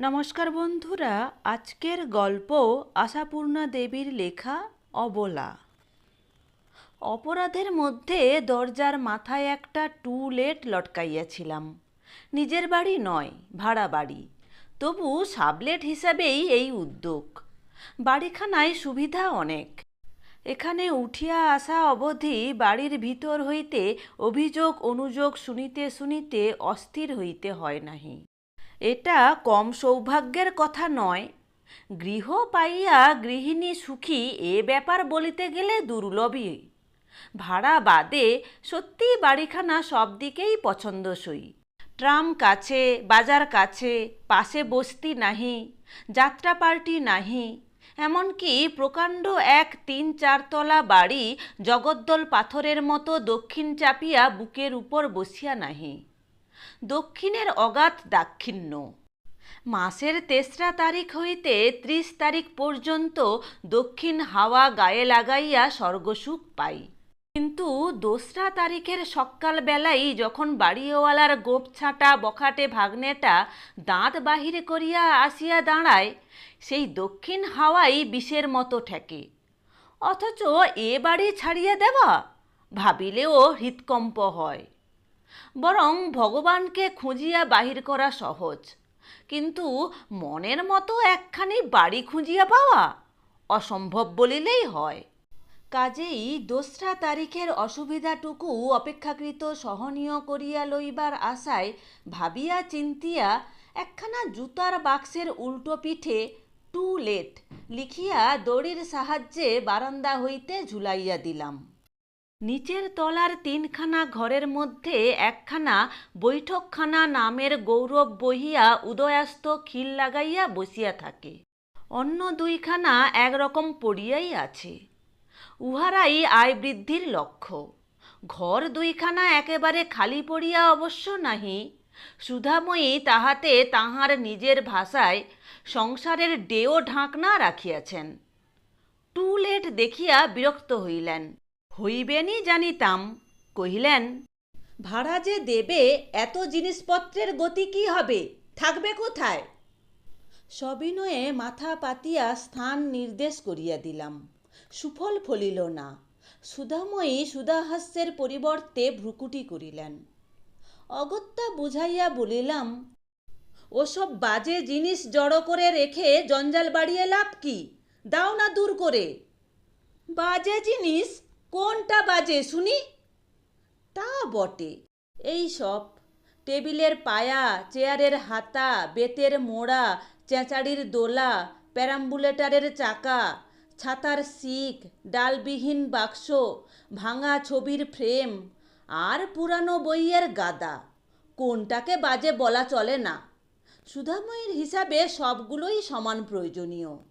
নমস্কার বন্ধুরা, আজকের গল্প আশাপূর্ণা দেবীর লেখা অবলা। অপরাধের মধ্যে দরজার মাথায় একটা টুলেট লটকাইয়াছিলাম। নিজের বাড়ি নয়, ভাড়া বাড়ি। তবু সাবলেট হিসাবেই এই উদ্যোগ। বাড়িখানায় সুবিধা অনেক। এখানে উঠিয়া আসা অবধি বাড়ির ভিতর হইতে অভিযোগ অনুযোগ শুনিতে শুনিতে অস্থির হইতে হয় নাহি। এটা কম সৌভাগ্যের কথা নয়। গৃহ পাইয়া গৃহিণী সুখী এ ব্যাপার বলিতে গেলে দুর্লভই। ভাড়া বাদে সত্যি বাড়িখানা সব দিকেই পছন্দসই। ট্রাম কাছে, বাজার কাছে, পাশে বস্তি নাহি, যাত্রা পার্টি নাহি, এমনকি প্রকাণ্ড এক তিন চারতলা বাড়ি জগদ্দল পাথরের মতো দক্ষিণ চাপিয়া বুকের উপর বসিয়া নাহি। দক্ষিণের অগাধ দাক্ষিণ্য। মাসের তেসরা তারিখ হইতে ত্রিশ তারিখ পর্যন্ত দক্ষিণ হাওয়া গায়ে লাগাইয়া স্বর্গসুখ পাই। কিন্তু দোসরা তারিখের সকালবেলাই যখন বাড়িওয়ালার গোপ ছাঁটা বখাটে ভাগ্নেটা দাঁত বাহির করিয়া আসিয়া দাঁড়ায়, সেই দক্ষিণ হাওয়াই বিষের মতো ঠেকে। অথচ এ বাড়ি ছাড়িয়া দেওয়া? ভাবিলেও হৃৎকম্প হয়। বরং ভগবানকে খুঁজিয়া বাহির করা সহজ। কিন্তু মনের মতো একখানি বাড়ি খুঁজিয়া পাওয়া অসম্ভব বলিলেই হয়। কাজেই দোসরা তারিখের অসুবিধাটুকু অপেক্ষাকৃত সহনীয় করিয়া লইবার আশায় ভাবিয়া চিন্তিয়া একখানা জুতার বাক্সের উল্টো পিঠে টু লেট লিখিয়া দড়ির সাহায্যে বারান্দা হইতে ঝুলাইয়া দিলাম। নিচের তলার তিনখানা ঘরের মধ্যে একখানা বৈঠকখানা নামের গৌরব বহিয়া উদয়াস্ত খিল লাগাইয়া বসিয়া থাকে। অন্য দুইখানা একরকম পড়িয়াই আছে। উহারাই আয় বৃদ্ধির লক্ষ্য। ঘর দুইখানা একেবারে খালি পড়িয়া অবশ্য নাহি। সুধাময়ী তাহাতে তাহার নিজের ভাষায় সংসারের ডেও ঢাকনা রাখিয়াছেন। টু লেট দেখিয়া বিরক্ত হইলেন। হইবেনই জানিতাম কহিলেন ভাড়া যে দেবে এত জিনিসপত্রের গতি কি হবে? থাকবে কোথায়? সবিনয়ে মাথা পাতিয়া স্থান নির্দেশ করিয়া দিলাম। সুফল ফলিল না। সুধাময়ী সুধাহাস্যের পরিবর্তে ভ্রুকুটি করিলেন। অগত্যা বুঝাইয়া বলিলাম ওসব বাজে জিনিস জড়ো করে রেখে জঞ্জাল বাড়িয়ে লাভ কি? দাও না দূর করে। বাজে জিনিস? কোনটা বাজে শুনি? তা বটে। এই সব, টেবিলের পায়া, চেয়ারের হাতা, বেতের মোড়া, চেঁচাড়ির দোলা, প্যারাম্বুলেটারের চাকা, ছাতার শিক, ডালবিহীন বাক্স, ভাঙা ছবির ফ্রেম আর পুরানো বইয়ের গাদা। কোনটাকে বাজে বলা চলে না। সুধাময়ীর হিসাবে সবগুলোই সমান প্রয়োজনীয়।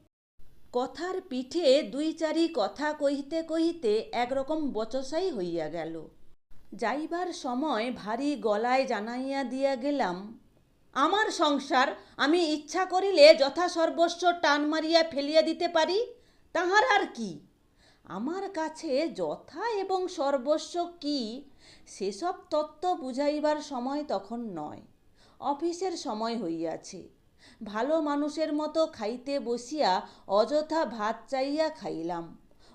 কথার পিঠে দুই চারি কথা কহিতে কহিতে একরকম বচসাই হইয়া গেল। যাইবার সময় ভারী গলায় জানাইয়া দিয়া গেলাম, আমার সংসার, আমি ইচ্ছা করিলে যথাসর্বস্ব টান মারিয়া ফেলিয়া দিতে পারি? তাহার আর কি? আমার কাছে যথা এবং সর্বস্ব কি? সেসব তত্ত্ব বুঝাইবার সময় তখন নয়। অফিসের সময় হইয়াছে। ভালো মানুষের মতো খাইতে বসিয়া অযথা ভাত চাইয়া খাইলাম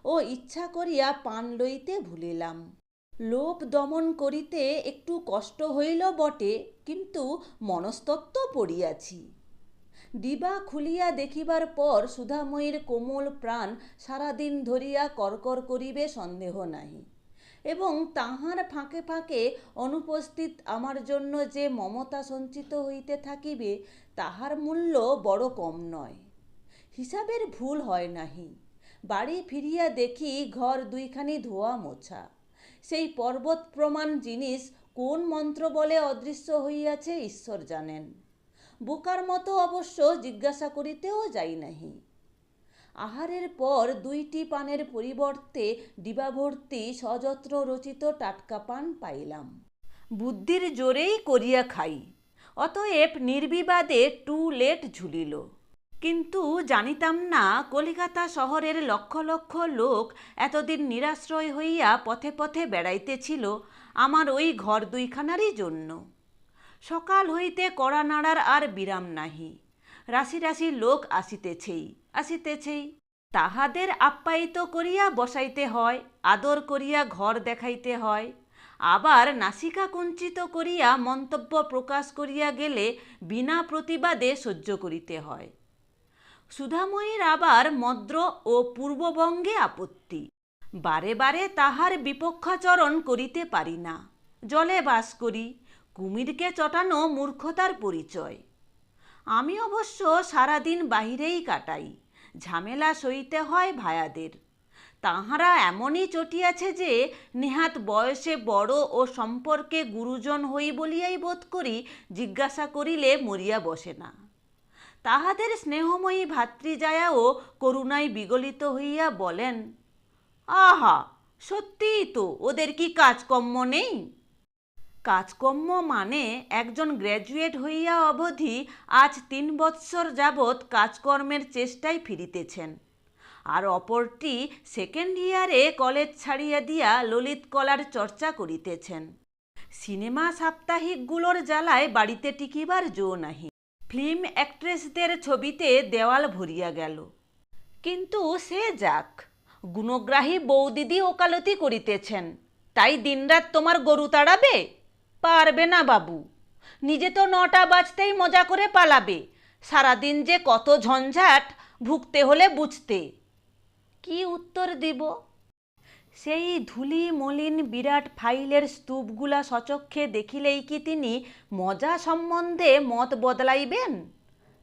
ও ইচ্ছা করিয়া পান লইতে ভুলিলাম। লোভ দমন করিতে একটু কষ্ট হইল বটে, কিন্তু মনস্তত্ত্ব পড়িয়াছি। ডিবা খুলিয়া দেখিবার পর সুধাময়ীর কোমল প্রাণ সারাদিন ধরিয়া করকর করিবে সন্দেহ নাহি। এবং তাহার ফাঁকে ফাঁকে অনুপস্থিত আমার জন্য যে মমতা সঞ্চিত হইতে থাকিবে তাহার মূল্য বড় কম নয়। হিসাবের ভুল হয় নাহি। বাড়ি ফিরিয়া দেখি ঘর দুইখানি ধোয়া মোছা। সেই পর্বত প্রমাণ জিনিস কোন মন্ত্র বলে অদৃশ্য হইয়াছে ঈশ্বর জানেন। বোকার মতো অবশ্য জিজ্ঞাসা করিতেও যাই নাহি। আহারের পর দুইটি পানের পরিবর্তে ডিবাভর্তি সযত্র রচিত টাটকা পান পাইলাম। বুদ্ধির জোরেই করিয়া খাই। অতএব নির্বিবাদে টু লেট ঝুলিল। কিন্তু জানিতাম না কলিকাতা শহরের লক্ষ লক্ষ লোক এতদিন নিরাশ্রয় হইয়া পথে পথে বেড়াইতেছিল আমার ওই ঘর দুইখানারই জন্য। সকাল হইতে কড়া নাড়ার আর বিরাম নাহি। রাশি রাশি লোক আসিতেছেই আসিতেছেই। তাহাদের আপ্যায়িত করিয়া বসাইতে হয়, আদর করিয়া ঘর দেখাইতে হয়। আবার নাসিকা কুঞ্চিত করিয়া মন্তব্য প্রকাশ করিয়া গেলে বিনা প্রতিবাদে সহ্য করিতে হয়। সুধাময়ীর আবার মদ্র ও পূর্ববঙ্গে আপত্তি। বারে বারে তাহার বিপক্ষাচরণ করিতে পারি না। জলে বাস করি, কুমিরকে চটানো মূর্খতার পরিচয়। আমি অবশ্য সারাদিন বাহিরেই কাটাই, ঝামেলা সইতে হয় ভায়াদের। তাহারা এমনই চটিয়াছে যে, নেহাত বয়সে বড় ও সম্পর্কে গুরুজন হই বলিয়াই বোধ করি জিজ্ঞাসা করিলে মরিয়া বসে না। তাহাদের স্নেহময়ী ভাতৃজায়াও করুণায় বিগলিত হইয়া বলেন, আহা, সত্যিই তো, ওদের কি কাজকর্ম নেই? কাজকর্ম মানে একজন গ্র্যাজুয়েট হইয়া অবধি আজ তিন বৎসর যাবৎ কাজকর্মের চেষ্টায় ফিরিতেছেন। আর অপরটি সেকেন্ড ইয়ারে কলেজ ছাড়িয়া দিয়া ললিত কলার চর্চা করিতেছেন। সিনেমা সাপ্তাহিকগুলোর জ্বালায় বাড়িতে টিকিবার জো নাহি। ফিল্ম অ্যাক্ট্রেসদের ছবিতে দেওয়াল ভরিয়া গেল। কিন্তু সে যাক, গুণগ্রাহী বৌদিদি ওকালতি করিতেছেন। তাই দিনরাত তোমার গরু তাড়াবে? পারবে না বাবু। নিজে তো নটা বাজতেই মজা করে পালাবে। সারাদিন যে কত ঝঞ্ঝাট, ভুগতে হলে বুঝতে। কি উত্তর দিব? সেই ধুলি মলিন বিরাট ফাইলের স্তূপগুলা সচক্ষে দেখিলেই কি তিনি মজা সম্বন্ধে মত বদলাইবেন?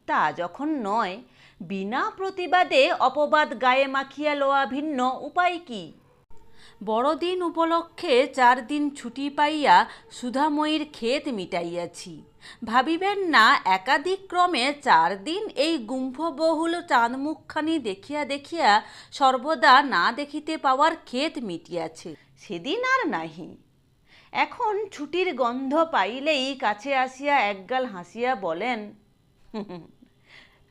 তা যখন নয়, বিনা প্রতিবাদে অপবাদ গায়ে মাখিয়া লোয়া ভিন্ন উপায় কি? বড়দিন উপলক্ষে চার দিন ছুটি পাইয়া সুধাময়ীর ক্ষেত মিটাইয়াছি। ভাবিবেন না একাধিক ক্রমে চার দিন এই গুম্ফবহুল চাঁদমুখখানি দেখিয়া দেখিয়া সর্বদা না দেখিতে পাওয়ার ক্ষেত মিটিয়াছে। সেদিন আর নাহি। এখন ছুটির গন্ধ পাইলেই কাছে আসিয়া একগাল হাসিয়া বলেন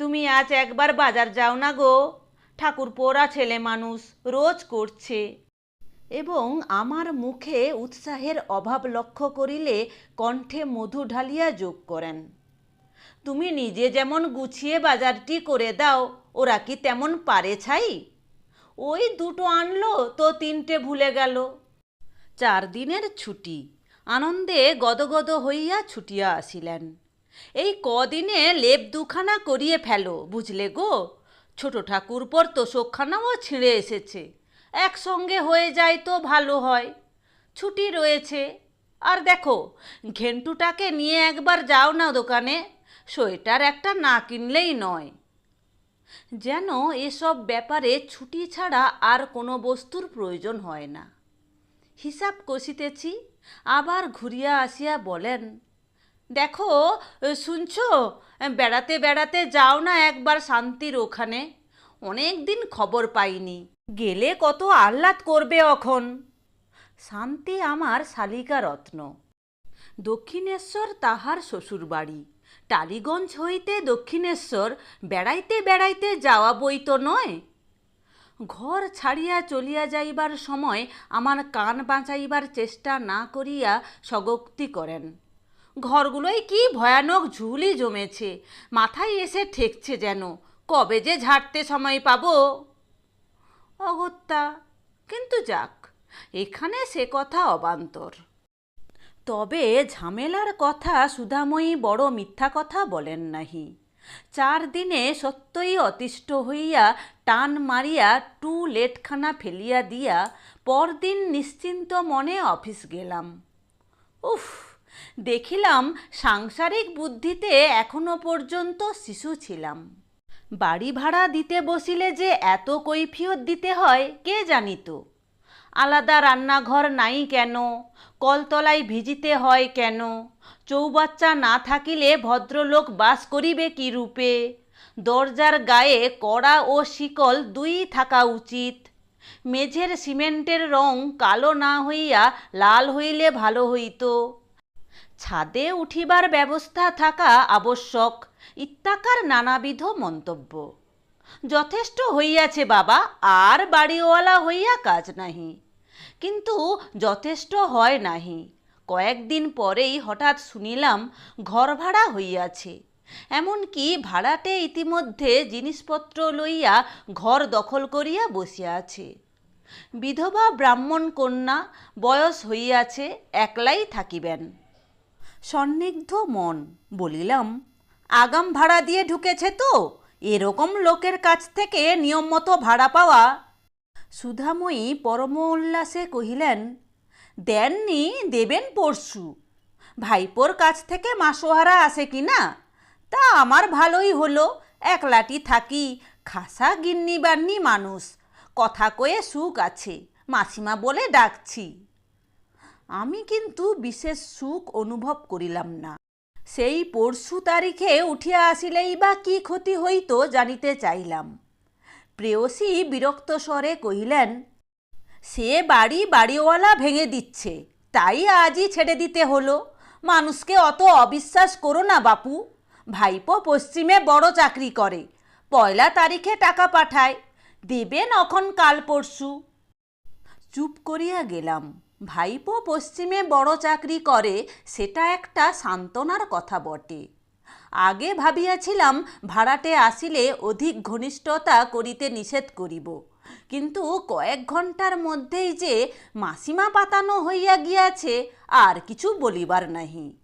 তুমি আজ একবার বাজার যাও না গো। ঠাকুর পোড়া ছেলে মানুষ রোজ করছে। এবং আমার মুখে উৎসাহের অভাব লক্ষ্য করিলে কণ্ঠে মধু ঢালিয়া যোগ করেন। তুমি নিজে যেমন গুছিয়ে বাজারটি করে দাও, ওরা কি তেমন পারে ছাই? ওই দুটো আনলো তো তিনটে ভুলে গেল। চার দিনের ছুটি, আনন্দে গদগদ হইয়া ছুটিয়া আসিলেন। এই কদিনে লেপ দুখানা করিয়ে ফেলো, বুঝলে গো? ছোট ঠাকুরপর তোষকখানাও ছিঁড়ে এসেছে। একসঙ্গে হয়ে যায় তো ভালো হয়। ছুটি রয়েছে। আর দেখো, ঘেন্টুটাকে নিয়ে একবার যাও না দোকানে, সোয়েটার একটা না কিনলেই নয়। যেন এসব ব্যাপারে ছুটি ছাড়া আর কোনো বস্তুর প্রয়োজন হয় না। হিসাব কষিতেছি, আবার ঘুরিয়া আসিয়া বলেন, দেখো, শুনছো, বেড়াতে বেড়াতে যাও না একবার শান্তির ওখানে। অনেক দিন খবর পাইনি। গেলে কত আহ্লাদ করবে অখন। শান্তি আমার শালিকা রত্ন। দক্ষিণেশ্বর তাহার শ্বশুরবাড়ি। টালিগঞ্জ হইতে দক্ষিণেশ্বর, বেড়াইতে বেড়াইতে যাওয়া বই তো নয়। ঘর ছাড়িয়া চলিয়া যাইবার সময় আমার কান বাঁচাইবার চেষ্টা না করিয়া স্বগোক্তি করেন। ঘরগুলোই কি ভয়ানক ঝুলি জমেছে, মাথায় এসে ঠেকছে যেন, কবে যে ঝাড়তে সময় পাবো? অগত্যা। কিন্তু যাক, এখানে সে কথা অবান্তর। তবে ঝামেলার কথা সুধাময়ী বড় মিথ্যা কথা বলেন নাহি। চার দিনে সত্যই অতিষ্ঠ হইয়া টান মারিয়া টু লেটখানা ফেলিয়া দিয়া পরদিন নিশ্চিন্ত মনে অফিস গেলাম। উফ, দেখিলাম সাংসারিক বুদ্ধিতে এখনও পর্যন্ত শিশু ছিলাম। বাড়ি ভাড়া দিতে বসিলে যে এত কৈফিয়ত দিতে হয়, কে জানিত? আলাদা রান্নাঘর নাই কেন? কলতলায় ভিজিতে হয় কেন? চৌবাচ্চা না থাকিলে ভদ্রলোক বাস করিবে কি রূপে? দরজার গায়ে কড়া ও শিকল দুই থাকা উচিত। মেঝের সিমেন্টের রং কালো না হইয়া লাল হইলে ভালো হইত। ছাদে উঠিবার ব্যবস্থা থাকা আবশ্যক। ইত্যাকার নানাবিধ মন্তব্য। যথেষ্ট হইয়াছে বাবা, আর বাড়িওয়ালা হইয়া কাজ নাহি। কিন্তু যথেষ্ট হয় নাহি। কয়েকদিন পরেই হঠাৎ শুনিলাম ঘর ভাড়া হইয়াছে। এমনকি ভাড়াটে ইতিমধ্যে জিনিসপত্র লইয়া ঘর দখল করিয়া বসিয়া আছে বিধবা ব্রাহ্মণ কন্যা, বয়স হইয়াছে, একলাই থাকিবেন। সন্নিগ্ধ মন, বলিলাম আগাম ভাড়া দিয়ে ঢুকেছে তো। এরকম লোকের কাছ থেকে নিয়ম মতো ভাড়া পাওয়া। সুধাময়ী পরম উল্লাসে কহিলেন, দেননি, দেবেন পরশু। ভাইপোর কাছ থেকে মাসোহারা আসে কি না? তা আমার ভালোই হলো, একলাটি থাকি, খাসা গিন্নি বান্নি মানুষ, কথা কয়ে সুখ আছে, মাসিমা বলে ডাকছি। আমি কিন্তু বিশেষ সুখ অনুভব করিলাম না। সেই পরশু তারিখে উঠিয়া আসিলেই বা কি ক্ষতি হইত জানিতে চাইলাম। প্রেয়সী বিরক্ত স্বরে কহিলেন, সে বাড়ি বাড়িওয়ালা ভেঙে দিচ্ছে, তাই আজই ছেড়ে দিতে হলো। মানুষকে অত অবিশ্বাস করো না বাপু। ভাইপো পশ্চিমে বড় চাকরি করে, পয়লা তারিখে টাকা পাঠায়, দেবেন অখন কাল পরশু। চুপ করিয়া গেলাম। ভাইপো পশ্চিমে বড় চাকরি করে, সেটা একটা সান্ত্বনার কথা বটে। আগে ভাবিয়াছিলাম ভাড়াটে আসিলে অধিক ঘনিষ্ঠতা করিতে নিষেধ করিব। কিন্তু কয়েক ঘণ্টার মধ্যেই যে মাসিমা পাতানো হইয়া গিয়াছে, আর কিছু বলিবার নাহি।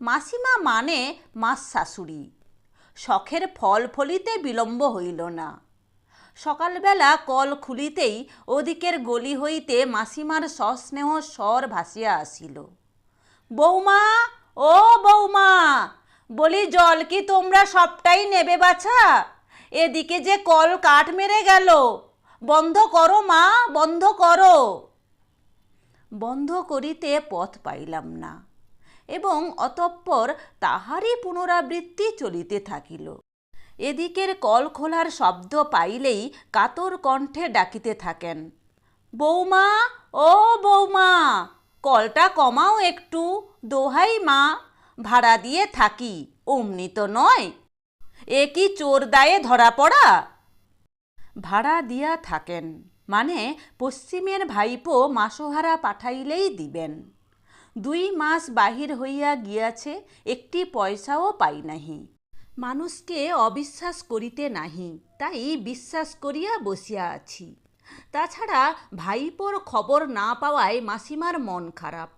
মাসিমা মানে মাস শাশুড়ি। শখের ফল ফলিতে বিলম্ব হইল না। সকালবেলা কল খুলিতেই ওদিকের গলি হইতে মাসিমার সস্নেহ স্বর ভাসিয়া আসিল। বৌমা, ও বৌমা, বলি জল কি তোমরা সবটাই নেবে বাছা? এদিকে যে কল কাঠ মেরে গেল, বন্ধ করো মা, বন্ধ করো। বন্ধ করিতে পথ পাইলাম না, এবং অতঃপর তাহারই পুনরাবৃত্তি চলিতে থাকিল। এদিকের কল খোলার শব্দ পাইলেই কাতর কণ্ঠে ডাকিতে থাকেন। বৌমা, ও বৌমা, কলটা কমাও একটু, দোহাই মা, ভাড়া দিয়ে থাকি, অমনি তো নয়, এ কি চোর দায়ে ধরা পড়া? ভাড়া দিয়া থাকেন মানে পশ্চিমের ভাইপো মাসোহারা পাঠাইলেই দিবেন। দুই মাস বাহির হইয়া গিয়াছে, একটি পয়সাও পাই নাহি। মানুষকে অবিশ্বাস করিতে নাহি, তাই বিশ্বাস করিয়া বসিয়া আছি। তাছাড়া ভাইপোর খবর না পাওয়ায় মাসিমার মন খারাপ।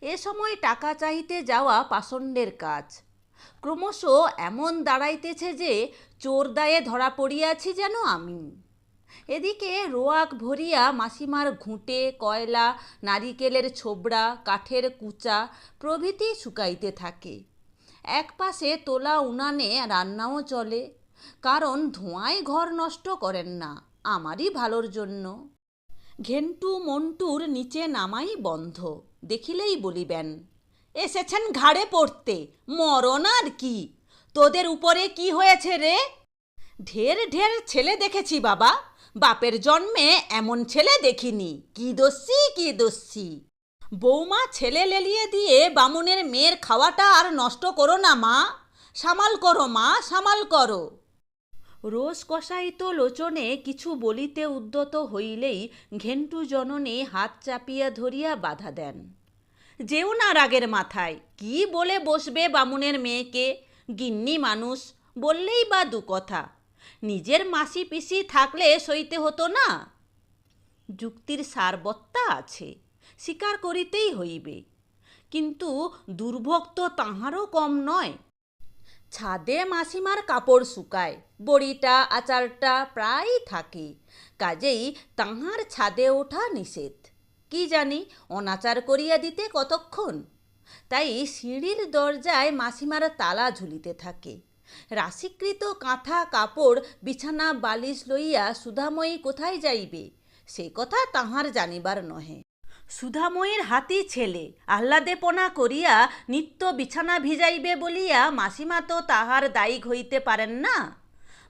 এ সময় টাকা চাইতে যাওয়া পাষণ্ডের কাজ। ক্রমশ এমন দাঁড়াইতেছে যে চোর দায়ে ধরা পড়িয়াছি যেন আমি। এদিকে রোয়াক ভরিয়া মাসিমার ঘুঁটে, কয়লা, নারিকেলের ছোবড়া, কাঠের কুচা প্রভৃতি শুকাইতে থাকে। এক পাশে তোলা উনানে রান্নাও চলে। কারণ ধোঁয়ায় ঘর নষ্ট করেন না, আমারই ভালোর জন্য। ঘেন্টু মন্টুর নিচে নামাই বন্ধ, দেখিলেই বলিবেন, এসেছেন ঘাড়ে পড়তে, মরণ আর কি? তোদের উপরে কি হয়েছে রে? ঢের ঢের ছেলে দেখেছি বাবা, বাপের জন্মে এমন ছেলে দেখিনি, কি দস্যি কি দস্যি বৌমা ছেলে লেলিয়ে দিয়ে বামুনের মেয়ের খাওয়াটা আর নষ্ট করো না, মা। সামাল করো, মা, সামাল করো। রোজ কষায়িত লোচনে কিছু বলিতে উদ্যত হইলেই ঘেন্টু জননী হাত চাপিয়া ধরিয়া বাধা দেন। যেও না রাগের মাথায়, কি বলে বসবে বামুনের মেয়েকে? গিন্নি মানুষ, বললেই বা দু কথা, নিজের মাসি পিসি থাকলে সইতে হতো না? যুক্তির সারবত্তা আছে। স্বীকার করিতেই হইবে। কিন্তু দুর্ভোগ তো তাহারও কম নয়। ছাদে মাসিমার কাপড় শুকায়, বড়িটা, আচারটা প্রায়ই থাকে। কাজেই তাহার ছাদে ওঠা নিষেধ। কি জানি, অনাচার করিয়া দিতে কতক্ষণ? তাই সিঁড়ির দরজায় মাসিমার তালা ঝুলিতে থাকে। রাশিকৃত কাঁথা কাপড়, বিছানা, বালিশ লইয়া সুধাময়ী কোথায় যাইবে, সে কথা তাহার জানিবার নহে। সুধাময়ীর হাতি ছেলে। আহ্লাদেপনা করিয়া নিত্য বিছানা ভিজাইবে বলিয়া মাসিমা তো তাহার দায়ী হইতে পারেন না।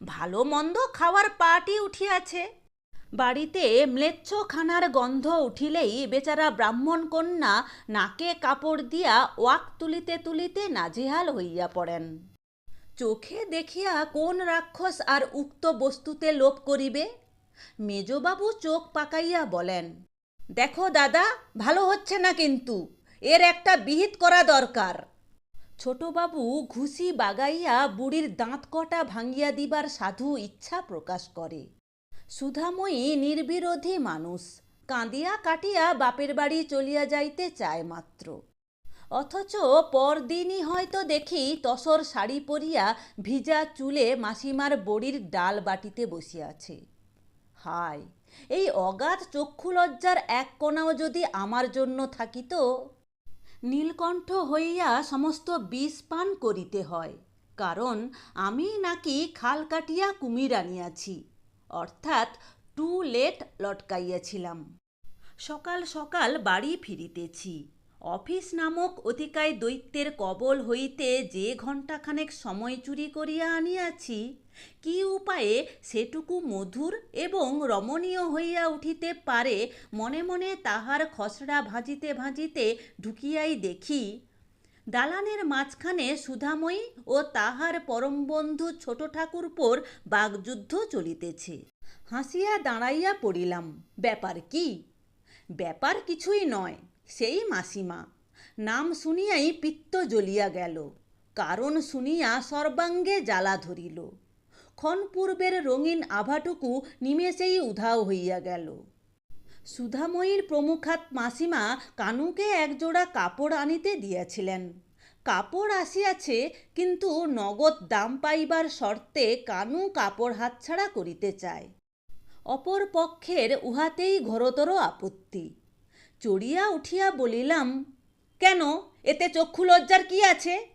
ভালো মন্দ খাওয়ার পাটি উঠিয়াছে। বাড়িতে ম্লেচ্ছ খানার গন্ধ উঠিলেই বেচারা ব্রাহ্মণ কন্যা নাকে কাপড় দিয়া ওয়াক তুলিতে তুলিতে নাজিহাল হইয়া পড়েন। চোখে দেখিয়া কোন রাক্ষস আর উক্ত বস্তুতে লোপ করিবে? মেজবাবু চোখ পাকাইয়া বলেন দেখো দাদা, ভালো হচ্ছে না কিন্তু। এর একটা বিহিত করা দরকার। ছোটবাবু ঘুষি বাগাইয়া বুড়ির দাঁত কটা ভাঙিয়া দিবার সাধু ইচ্ছা প্রকাশ করে। সুধাময়ী নির্বিরোধী মানুষ, কাঁদিয়া কাটিয়া বাপের বাড়ি চলিয়া যাইতে চায় মাত্র। অথচ পরদিনই হয়তো দেখি তসর শাড়ি পরিয়া ভিজা চুলে মাসিমার বড়ির ডাল বাটিতে বসিয়াছে হায় এই অগাধ চক্ষুলজ্জার এক কোণাও যদি আমার জন্য থাকিত, নীলকণ্ঠ হইয়া সমস্ত বিষ পান করিতে হয়, কারণ আমি নাকি খাল কাটিয়া কুমির আনিয়াছি, অর্থাৎ টু লেট লটকাইয়াছিলাম। সকাল সকাল বাড়ি ফিরিতেছি। অফিস নামক অতিকায় দৈত্যের কবল হইতে যে ঘণ্টাখানেক সময় চুরি করিয়া আনিয়াছি, কি উপায়ে সেটুকু মধুর এবং রমণীয় হইয়া উঠিতে পারে মনে মনে তাহার খসড়া ভাজিতে ভাজিতে ঢুকিয়াই দেখি। দালানের মাঝখানে সুধাময়ী ও তাহার পরম বন্ধু ছোট ঠাকুরপোর বাগযুদ্ধ চলিতেছে। হাসিয়া দাঁড়াইয়া পড়িলাম, ব্যাপার কি? ব্যাপার কিছুই নয় সেই মাসিমা, নাম শুনিয়াই পিত্ত জ্বলিয়া গেল, কারণ শুনিয়া সর্বাঙ্গে জ্বালা ধরিল। ক্ষণপূর্বের রঙিন আভাটুকু নিমেষেই উধাও হইয়া গেল। সুধাময়ীর প্রমুখাত মাসিমা কানুকে একজোড়া কাপড় আনিতে দিয়াছিলেন। কাপড় আসিয়াছে, কিন্তু নগদ দাম পাইবার শর্তে কানু কাপড় হাতছাড়া করিতে চায়। অপর পক্ষের উহাতেই ঘোরতর আপত্তি। চড়িয়া উঠিয়া বলিলাম, কেন? এতে চক্ষু লজ্জার কি আছে?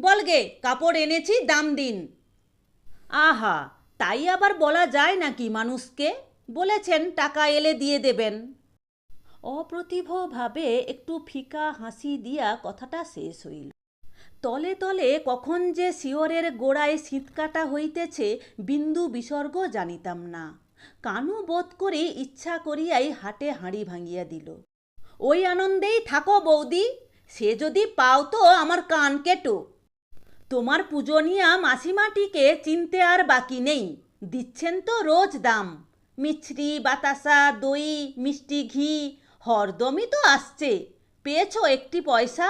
বলগে কাপড় এনেছি, দাম দিন। আহা, তাই আবার বলা যায় নাকি মানুষকে? বলেছেন, টাকা এলে দিয়ে দেবেন। অপ্রতিভভাবে একটু ফিকা হাসি দিয়া কথাটা শেষ হইল। তলে তলে কখন যে শিওরের গোড়ায় শীতকাটা হইতেছে, বিন্দু বিসর্গ জানিতাম না। কানু বোধ করে ইচ্ছা করিয়াই হাটে হাঁড়ি ভাঙিয়া দিল। ওই আনন্দেই থাকো বৌদি, সে যদি পাও তো আমার কান কেটো। তোমার পূজনীয়া মাসিমাটিকে চিনতে আর বাকি নেই, দিচ্ছেন তো রোজ দাম। মিছরি, বাতাসা, দই, মিষ্টি ঘি, হরদমই তো আসছে, পেয়েছ একটি পয়সা?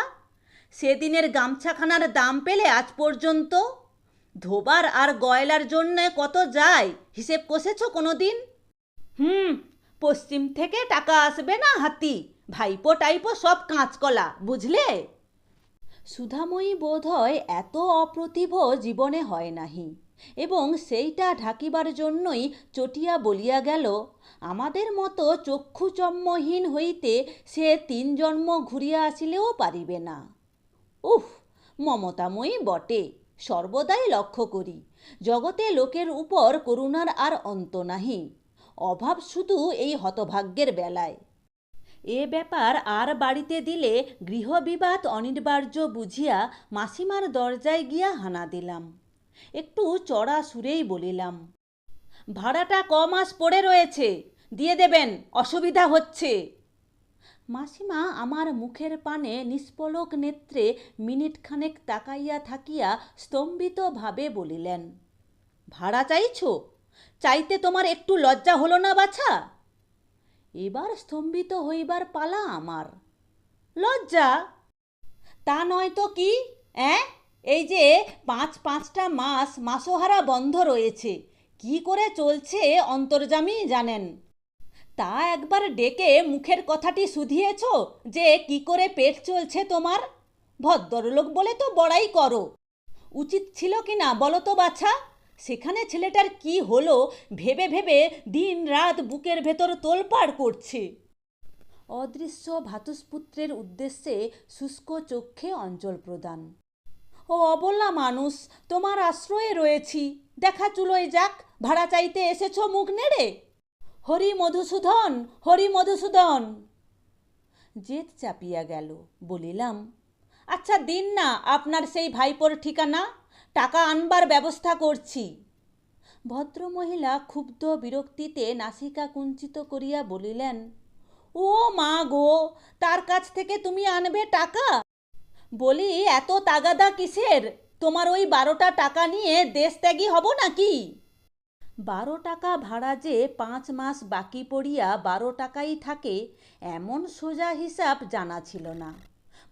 সেদিনের গামছাখানার দাম পেলে আজ পর্যন্ত? ধোবার আর গয়লার জন্যে কত যায়, হিসেব কষেছ কোনো দিন হুম, পশ্চিম থেকে টাকা আসবে না হাতি ভাইপো টাইপো সব কাঁচকলা, বুঝলে? সুধাময়ী বোধ হয় এত অপ্রতিভ জীবনে হয় নাহি, এবং সেইটা ঢাকিবার জন্যই চটিয়া বলিয়া গেল, আমাদের মতো চক্ষুচম্মহীন হইতে সে তিন জন্ম ঘুরিয়া আসিলেও পারিবে না। উফ, মমতাময়ী বটে, সর্বদাই লক্ষ্য করি, জগতে লোকের উপর করুণার আর অন্ত নাহি, অভাব শুধু এই হতভাগ্যের বেলায়। এ ব্যাপার আর বাড়িতে দিলে গৃহবিবাদ অনিবার্য বুঝিয়া মাসিমার দরজায় গিয়া হানা দিলাম। একটু চড়া সুরেই বলিলাম, ভাড়াটা ক মাস পড়ে রয়েছে, দিয়ে দেবেন, অসুবিধা হচ্ছে। মাসিমা আমার মুখের পানে নিষ্পলক নেত্রে মিনিটখানেক তাকাইয়া থাকিয়া স্তম্ভিতভাবে বলিলেন, ভাড়া চাইছ? চাইতে তোমার একটু লজ্জা হলো না, বাছা? এবার স্তম্ভিত হইবার পালা আমার। লজ্জা? তা নয় তো কি? অ্যাঁ? এই যে পাঁচ পাঁচটা মাস মাসোহারা বন্ধ রয়েছে, কি করে চলছে অন্তর্জামী জানেন? তা একবার ডেকে মুখের কথাটি শুধিয়েছ যে কি করে পেট চলছে তোমার? ভদ্রলোক বলে তো বড়াই করো। উচিত ছিল কি না বলো তো বাছা? সেখানে ছেলেটার কি হলো ভেবে ভেবে দিন রাত বুকের ভেতর তোলপাড় করছে। অদৃশ্য ভাতুষপুত্রের উদ্দেশ্যে শুষ্ক চক্ষে অঞ্চল প্রদান। ও অবলা মানুষ, তোমার আশ্রয়ে রয়েছি। দেখা চুলোয় যাক, ভাড়া চাইতে এসেছ মুখ নেড়ে? হরি মধুসূদন হরি মধুসূদন। জেদ চাপিয়া গেল, বলিলাম আচ্ছা দিন না, আপনার সেই ভাইপোর ঠিকানা? টাকা আনবার ব্যবস্থা করছি। ভদ্রমহিলা ক্ষুব্ধ বিরক্তিতে নাসিকা কুঞ্চিত করিয়া বলিলেন, ও মা গো, তার কাছ থেকে তুমি আনবে টাকা? বলি, এত তাগাদা কিসের? তোমার ওই বারোটা টাকা নিয়ে দেশ ত্যাগী হব নাকি? বারো টাকা ভাড়া যে পাঁচ মাস বাকি পড়িয়া বারো টাকাই থাকে, এমন সোজা হিসাব জানা ছিল না।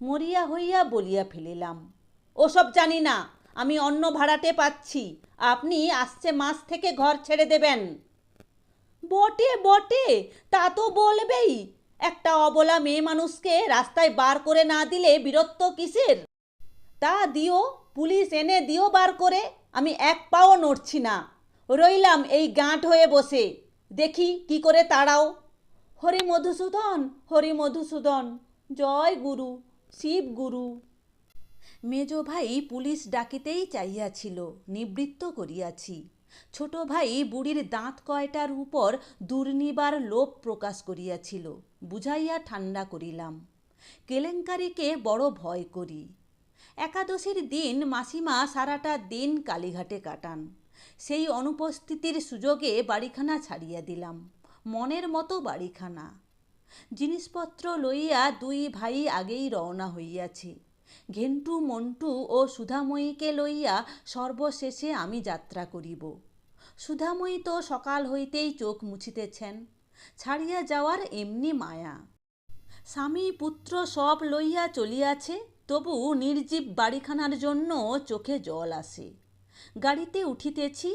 মরিয়া হইয়া বলিয়া ফেলিলাম, ওসব জানি না। আমি অন্য ভাড়াটে পাচ্ছি। আপনি আসছে মাস থেকে ঘর ছেড়ে দেবেন। বটে বটে, তা তো বলবেই। একটা অবলা মেয়ে মানুষকে রাস্তায় বার করে না দিলে বীরত্ব কিসের? তা দিও, পুলিশ এনে দিও বার করে, আমি এক পাও নড়ছি না। রইলাম এই গাঁট হয়ে বসে। দেখি কি করে তাড়াও। হরি মধুসূদন হরি মধুসূদন জয় গুরু, শিব গুরু। মেজ ভাই পুলিশ ডাকিতেই চাইয়াছিল নিবৃত্ত করিয়াছি। ছোট ভাই বুড়ির দাঁত কয়টার উপর দুর্নিবার লোভ প্রকাশ করিয়াছিল, বুঝাইয়া ঠান্ডা করিলাম। কেলেঙ্কারিকে বড় ভয় করি। একাদশীর দিন মাসিমা সারাটা দিন কালীঘাটে কাটান। সেই অনুপস্থিতির সুযোগে বাড়িখানা ছাড়িয়া দিলাম, মনের মতো বাড়িখানা। জিনিসপত্র লইয়া দুই ভাই আগেই রওনা হইয়াছে। ঘেন্টু মন্টু ও সুধাময়ীকে লইয়া সর্বশেষে আমি যাত্রা করিব। সুধাময়ী তো সকাল হইতেই চোখ মুছিতেছেন, ছাড়িয়া যাওয়ার এমনি মায়া। স্বামী পুত্র সব লইয়া চলিয়াছে, তবু নির্জীব বাড়িখানার জন্য চোখে জল আসে। গাড়িতে উঠিতেছি,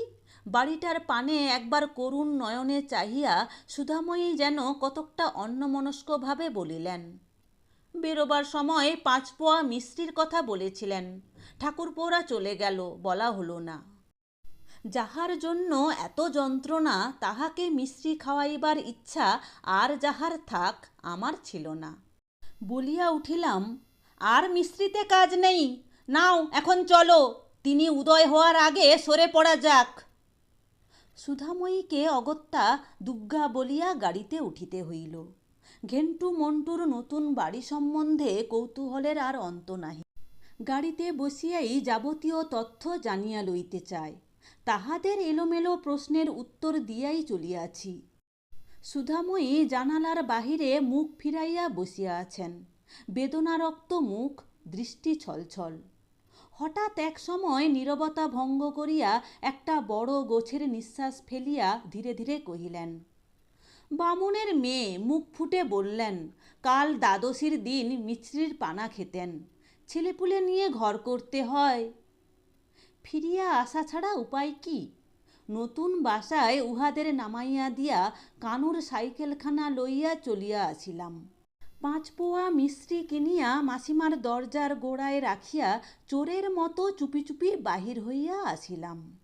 বাড়িটার পানে একবার করুণ নয়নে চাহিয়া সুধাময়ী যেন কতকটা অন্যমনস্কভাবে বলিলেন বেরোবার সময় পাঁচপোয়া মিষ্টির কথা বলেছিলেন। ঠাকুরপোরা চলে গেল, বলা হলো না। যাহার জন্য এত যন্ত্রণা, তাহাকে মিশ্রি খাওয়াইবার ইচ্ছা আর যাহার থাক, আমার ছিল না। বলিয়া উঠিলাম, আর মিস্ত্রিতে কাজ নেই। নাও, এখন চলো। তিনি উদয় হওয়ার আগে সরে পড়া যাক। সুধাময়ীকে অগত্যা দুগ্গা বলিয়া গাড়িতে উঠিতে হইল। ঘেন্টু মন্টুর নতুন বাড়ি সম্বন্ধে কৌতূহলের আর অন্ত নাহি। গাড়িতে বসিয়াই যাবতীয় তথ্য জানিয়া লইতে চায়। তাহাদের এলোমেলো প্রশ্নের উত্তর দিয়াই চলিয়াছি। সুধাময়ী জানালার বাহিরে মুখ ফিরাইয়া বসিয়া আছেন। বেদনারক্ত মুখ, দৃষ্টি ছলছল। হঠাৎ এক সময় নীরবতা ভঙ্গ করিয়া একটা বড় গোছের নিঃশ্বাস ফেলিয়া ধীরে ধীরে কহিলেন বামুনের মেয়ে মুখ ফুটে বললেন, কাল দ্বাদশীর দিন মিছরির পানা খেতেন। ছেলেপুলে নিয়ে ঘর করতে হয়। ফিরিয়া আসা ছাড়া উপায় কি? নতুন বাসায় উহাদের নামাইয়া দিয়া কানুর সাইকেলখানা লইয়া চলিয়া আসিলাম। পাঁচ পোয়া মিষ্টি কিনিয়া মাসিমার দরজার গোড়ায় রাখিয়া চোরের মতো চুপি চুপি বাহির হইয়া আসিলাম।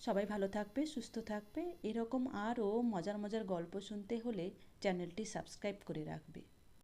সবাই ভালো থাকবে, সুস্থ থাকবে। এরকম আরও মজার মজার গল্প শুনতে হলে চ্যানেলটি সাবস্ক্রাইব করে রাখবে।